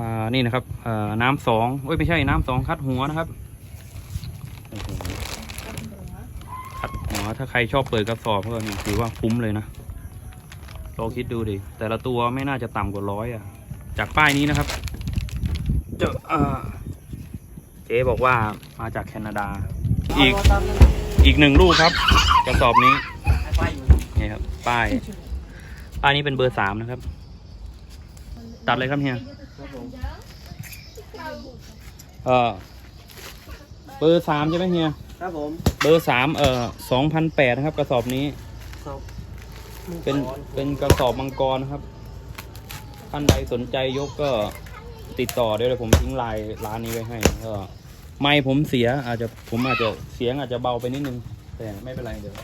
อ่านี่นะครับอ่อน้ำสองเอ้ยไม่ใช่น้ำสองคัดหัวนะครับคัดหัวถ้าใครชอบเปิดกระสอบก็ถือว่าคุ้มเลยนะลองคิดดูดิแต่ละตัวไม่น่าจะต่ำกว่าร้อยอะ จากป้ายนี้นะครับเจ้าเจ๊บอกว่ามาจากแคนาดา อีกอีกหนึ่งลูกครับ กระสอบนี้ไฟอยู่นี่ครับ ป้ายป้ายนี้เป็นเบอร์สามนะครับ ตัดเลยครับเฮียครับผมเออเบอร์สามใช่ไหมเฮีย ครับผมเบอร์สามเอ่อสองพันแปดนะครับ กระสอบนี้ครับเป็นเป็นกระสอบมังกรนะครับ ท่านใดสนใจยกก็ติดต่อได้เลยผมทิ้งไลน์ร้านนี้ไว้ให้ก็ไม่ผมเสียอาจจะผมอาจจะเสียงอาจจะเบาไปนิดนึง แต่ไม่เป็นไรเดี๋ยว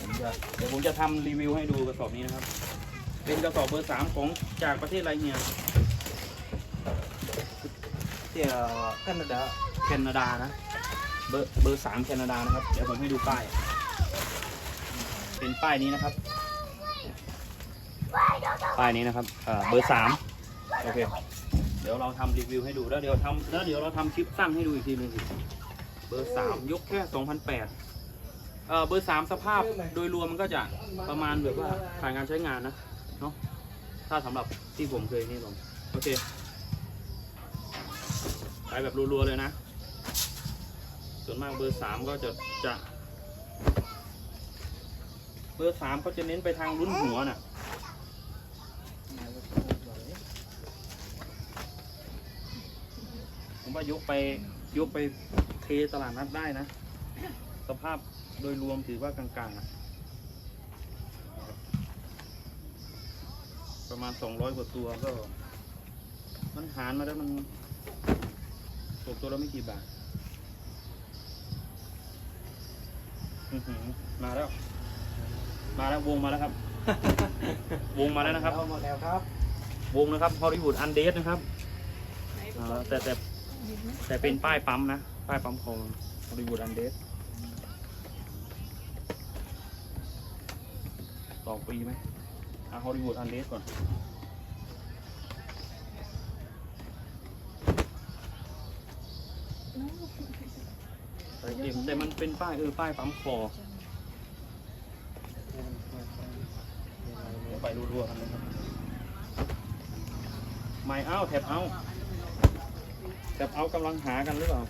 ผมจะเดี๋ยวผมจะทำรีวิวให้ดูกระสอบนี้นะครับ เป็นกระสอบเบอร์สามของจากประเทศอะไรเนี่ยเที่ยวแคนาดาแคนาดานะ เบอร์เบอร์สามแคนาดานะครับ เดี๋ยวผมให้ดูป้าย เป็นป้ายนี้นะครับ ป้ายนี้นะครับเอ่อเบอร์สามโอเค เดี๋ยวเราทำรีวิวให้ดูแล้วเดี๋ยวทำแล้วเดี๋ยวเราทำคลิปสั้นให้ดูอีกทีหนึงเบอร์สามยกแค่สองพันแปดเอ่อเบอร์สามสภาพโดยรวมมันก็จะประมาณแบบว่าผ่านการใช้งานนะ เนาะถ้าสำหรับที่ผมเคยนี่ผมโอเคใช้แบบรัวๆเลยนะ ส่วนมากเบอร์สามก็จะจะ เบอร์สามเขาจะเน้นไปทางรุ่นหัวน่ะผมว่ายกไปยกไปเทตลาดนัดได้นะ สภาพโดยรวมถือว่ากลางๆอะ ประมาณสองร้อยกว่าตัวก็ มันหารมาแล้วมันตกตัวละไม่กี่บาทอื้อหือมาแล้ว มาแล้ววงมาแล้วครับ วงมาแล้วนะครับ เอาหมดแล้วครับ วงนะครับฮอลลีวูดอันเดสนะครับอ่าแต่แต่แต่เป็นป้ายปั๊มนะ ป้ายปั๊มของฮอลลีวูดอันเดสสองปีไหม อะฮอลลีวูดอันเดสก่อนแต่เอ็มแต่มันเป็นป้ายเออป้ายปั๊มคอเดี๋ยวไปรัวๆกันเลยครับไม่เอาแท็บเอาแท็บเอากำลังหากันหรือเปล่า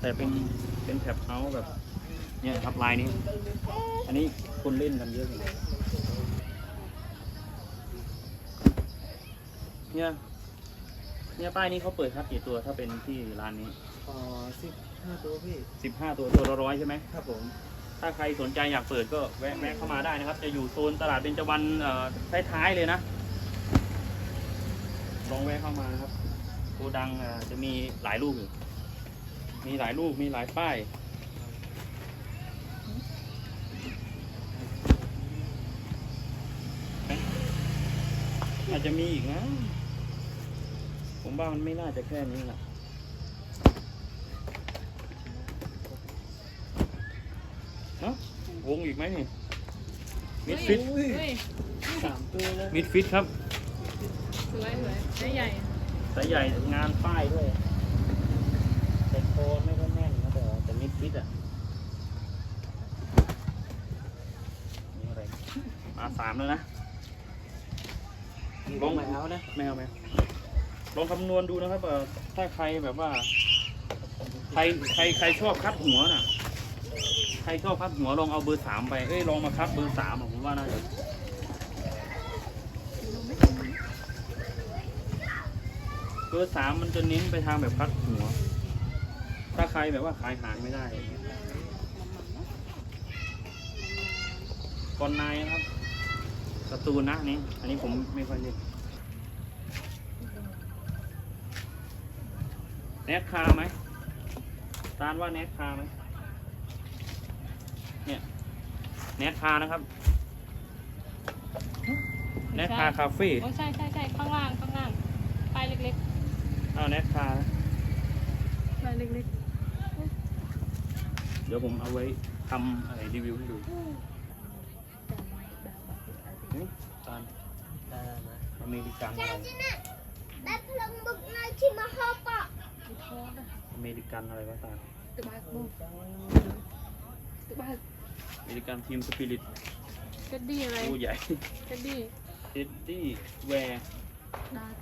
แต่เป็นเป็นแท็บเอาแบบเนี่ยครับลายนี้ อันนี้คนเล่นกันเยอะเลย เนี่ย เนี่ยป้ายนี้เขาเปิดครับกี่ตัวถ้าเป็นที่ร้านนี้อ๋อสิบห้าตัวพี่สิบห้าตัวตัวละร้อยใช่ไหม ครับผม ถ้าใครสนใจอยากเปิดก็แวะแวะเข้ามาได้นะครับ จะอยู่โซนตลาดเบญจวรรณเอ่อท้ายๆเลยนะ ลองแวะเข้ามานะครับโกดังอ่าจะมีหลายลูกอยู่ มีหลายลูกมีหลายป้าย อาจจะมีอีกนะ ผมว่ามันไม่น่าจะแค่นี้แหละเนอะวงอีกไหมนี่มิดฟิตเฮ้ยสามตัวแล้วมิดฟิตครับสวยสวยได้ใหญ่สายใหญ่งานป้ายด้วยแต่โคนไม่ค่อยแน่นนะแต่แต่มิดฟิตอะนี่อะไรมาสามแล้วนะลงไปเอานะไม่เอาไหม ลองคำนวณดูนะครับถ้าใครแบบว่า ใครใครใครชอบคัดหัวน่ะ ใครชอบคัดหัวลองเอาเบอร์สามไปเอ้ยลองมาคัดเบอร์สามผมว่าน่าจะเบอร์สามมันจะเน้นไปทางแบบคัดหัว ถ้าใครแบบว่าขายหางไม่ได้ก่อนนายนะครับการะตูนนะนนี้อันนี้ผมไม่ค่อยเล่น แนทคาไหมตานว่าแนทคาไหมเนี่ยแนทคานะครับแนทคาคาเฟ่โอ้ใช่ใช่ใช่ข้างล่างข้างล่างป้ายเล็กเอาแนทคานะๆป้ายเล็กเดี๋ยวผมเอาไว้ทำอะไรรีวิวให้ดูเฮ้ยตานได้ได้นะอเมริกันอะไรได้พลัง เมริกันอะไรก็ตามตึกบ้านบุกตึกบ้านอเมริกันทีมสปิริตกระดี้อะไรตัวใหญ่กระดี้เอ็ดดี้แวร์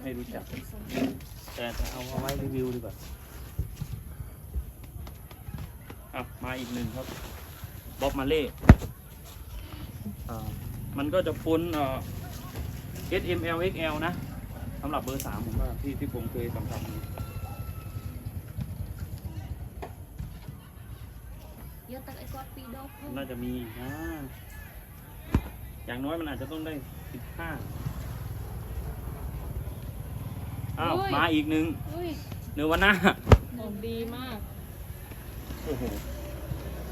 ไม่รู้จักแต่จะเอาเอาไว้รีวิวดีกว่าอะมาอีกหนึ่งครับบ๊อบมาเล่อ่ามันก็จะพ้นเอ่อ S M L X L นะสำหรับเบอร์สามผมว่าที่ที่ผมเคยสัมผัสมา เยอะตัก ไอ้กอดปีดอกน่าจะมีนะ อย่างน้อยมันอาจจะต้องได้สิบห้าอ้าว มาอีกหนึ่งอุ้ยเนื้อวันหน้าหอมดีมาก โอ้โห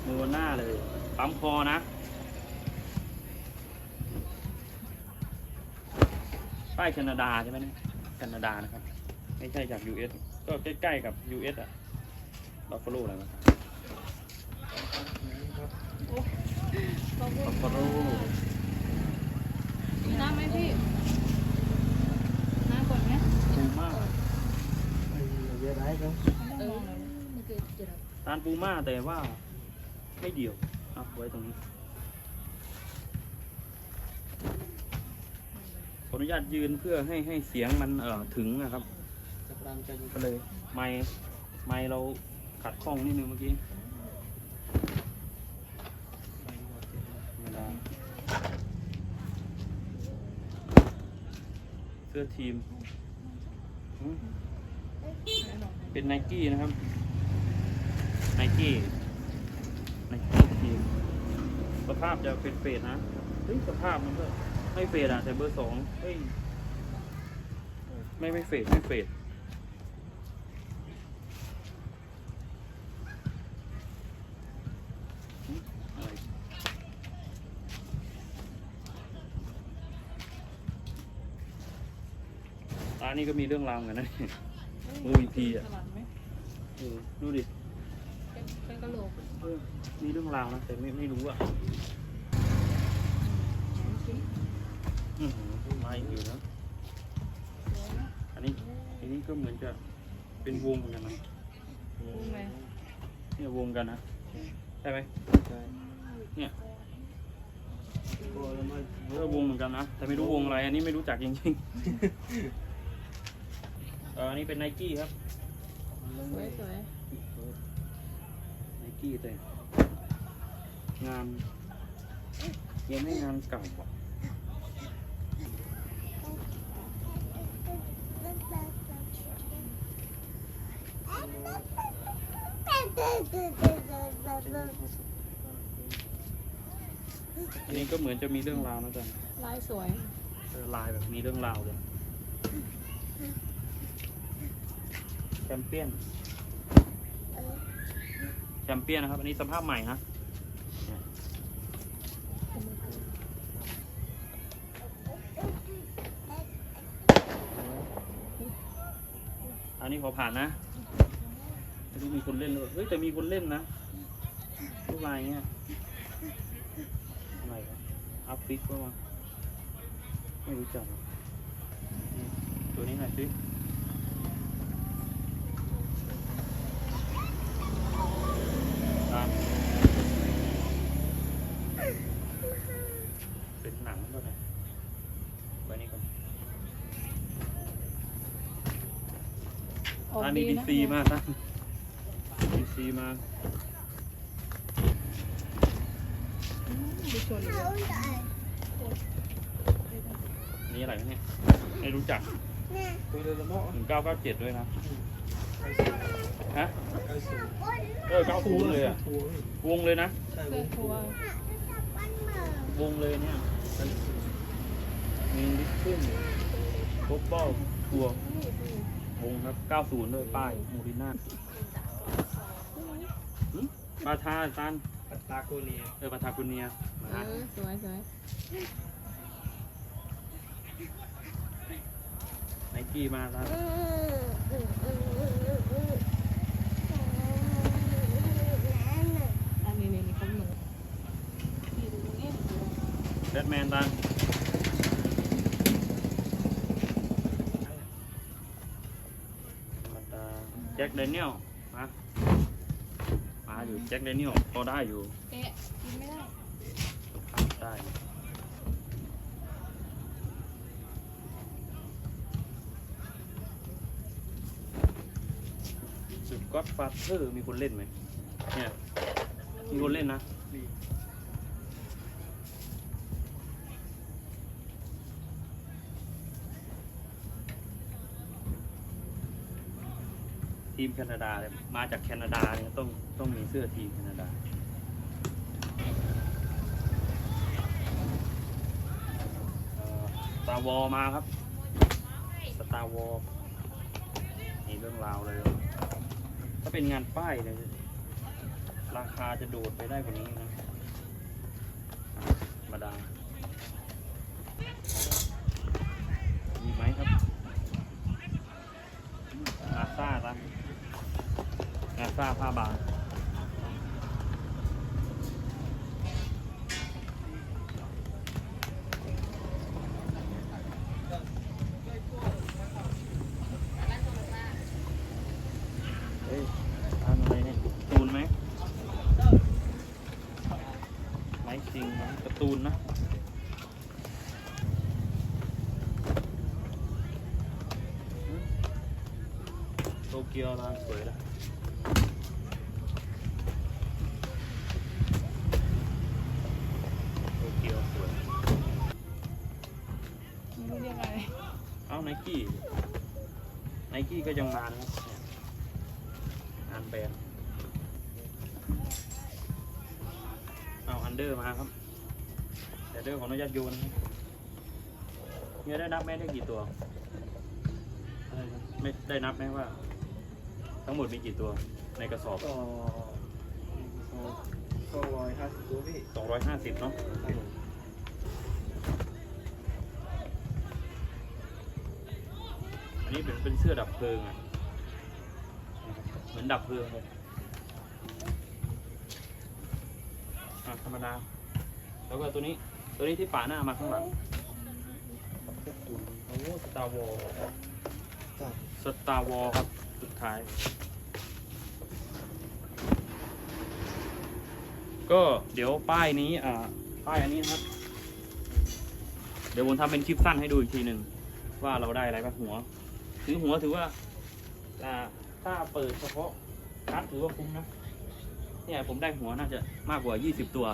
เนื้อวันหน้าเลย ปั๊มคอนะ ป้ายแคนาดาใช่ไหมเนี่ยแคนาดานะครับ ไม่ใช่จาก US ก็ใกล้ๆกับ US อะบัฟฟาโลอะไรวะขอบคุณบั ฟฟาโลมีน้ำไหมพี่ น้ำก่อนไหมปูม่าเยอะไรครับเออมันตานปูม่าแต่ว่าไม่เดี่ยวเอาไว้ตรงนี้ ขออนุญาตยืนเพื่อให้ให้เสียงมันเอ่อถึงนะครับก็เลย ไม้ไม้เราขัดข้องนิดนึงเมื่อกี้ธรรมดา เสื้อทีมอืมเป็นไนกี้นะครับไนกี้ไนกี้ทีมสภาพจะเป็นเฟดนะเฮ้ยสภาพมันก็ไม่เฟดอะแต่เบอร์สองเฮ้ยไม่ไม่เฟดไม่เฟด อะไรร้า นนี้ก็มีเรื่องราวเหมือนกันนะมูอีพีอะสลัดไหมเออดูดิเป็นเป็นกระโหลกเออมีเรื่องราวนะแต่ไม่ไม่รู้อะอือหือมาอีกอยู่นะอันนี้อันนี้ก็เหมือนจะเป็นวงเหมือนกันนะรู้ไหมเนี่ยวงกันนะใช่ไหมใช่เนี่ยโอ้แล้วมันเออวงเหมือนกันนะแต่ไม่รู้วงอะไรอันนี้ไม่รู้จักจริงๆเอออันนี้เป็นไนกี้ครับสวยสวยไนกี้แต่งานยังไม่งานเก่าอะอันนี้ก็เหมือนจะมีเรื่องราวนะจ๊ะลายสวยเออลายแบบมีเรื่องราวเลย แชมเปี้ยน แชมเปี้ยนนะครับ อันนี้สภาพใหม่นะอันนี้ขอผ่านนะไม่รู้มีคนเล่นหรือเปล่าเฮ้ยแต่มีคนเล่นนะรูปลายเงี้ยอะไรวะอัพฟิกว่ามาไม่รู้จัก ตัวนี้หน่อยสิตามเป็นหนังก็ได้ไว้นี่ก่อน ออกอันดีนี้ดีนะซีมาท่านดีซีมาอืมดูชนเลยอันนี่อะไรวะเนี่ยไม่รู้จักตัวเรือละเมาะถึงเก้าเก้าเจ็ดด้วยนะฮะไอ้สูงเออเก้าศูนย์เลยอะทัวร์วงเลยนะใช่เสื้อทัวร์วงเลยเนี่ยมีลิฟขึ้นฟุตบอลทัวร์ วงครับ 90 ด้วยป้ายมูริน่าหึปาทาตันปัตตาโกเนียเออปาทากุเนียมาเออสวยสวยไนกี้มาแล้วอันนี้นี่นี่ของหนูนี่ดูนี่แบทแมนตัน จ็คเดนเนียลมามาอยู่แจ็คเดนเนียลพอได้อยู่แกะกินไม่ได้ได้สุดก็อดฟาเธอร์มีคนเล่นไหมเนี่ยมีคนเล่นนะ ทีมแคนาดาเลยมาจากแคนาดาเนี่ยต้องต้องมีเสื้อทีมแคนาดาตาวอมาครับสตาวอลนี่เรื่องราวเลย ถ้าเป็นงานป้ายเนี่ยราคาจะโดดไปได้กว่านี้นะธรรมดามีไหมครับอาซาตั้ง ซาผ้าบางเฮ้ยทานอะไรเนี่ยการ์ตูนไหมไม้จริงนะการ์ตูนนะโตเกียวร้านสวยนะโตเกียวสวย ไม่รู้เรียกอะไร เอ้า ไนกี้ไนกี้ก็ยังมานะครับเนี่ยงานแบรนด์เอาอันเดอร์มาครับอันเดอร์ของนายาโยนนะครับเนี่ยได้นับไหมได้กี่ตัวอะไรนะไม่ได้นับไหมว่า ทั้งหมดมีกี่ตัวในกระสอบก็ก็ร้อยห้าสิบตัวพี่250เนาะครับผมอัน นี้เป็นเป็นเสื้อดับเพลิงอะเหมือนดับเพลิงเลยอะธรรมดา แล้วก็ตัวนี้ตัวนี้ที่ป่าหน้ามาข้างหลังโอ้สตาร์วอลสตาร์วอลครับ สุดท้าย ก็เดี๋ยวป้ายนี้อ่าป้ายอันนี้นะครับ เดี๋ยวผมทำเป็นคลิปสั้นให้ดูอีกทีหนึ่งว่าเราได้อะไรบ้างหัว ถือหัวถือว่าอ่าถ้าเปิดเฉพาะคัดถือว่าคุ้มนะเนี่ยผมได้หัวน่าจะมากกว่า 20 ตัว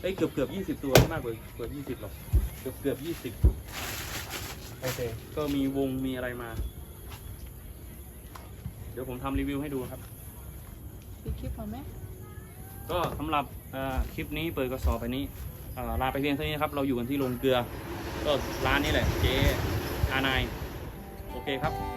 เอ้ยเกือบเกือบ20ตัวไม่มากกว่าเกือบ20หรอกเกือบเกือบ20โอเคก็มีวงมีอะไรมา เดี๋ยวผมทำรีวิวให้ดูครับปิดคลิปก่อนไหมก็สำหรับเอ่อคลิปนี้เปิดกระสอบไปนี้เอ่อลาไปเพียงเท่านี้นะครับ เราอยู่กันที่โรงเกลือ ก็ร้านนี้แหละเจ๊อานายโอ เคครับ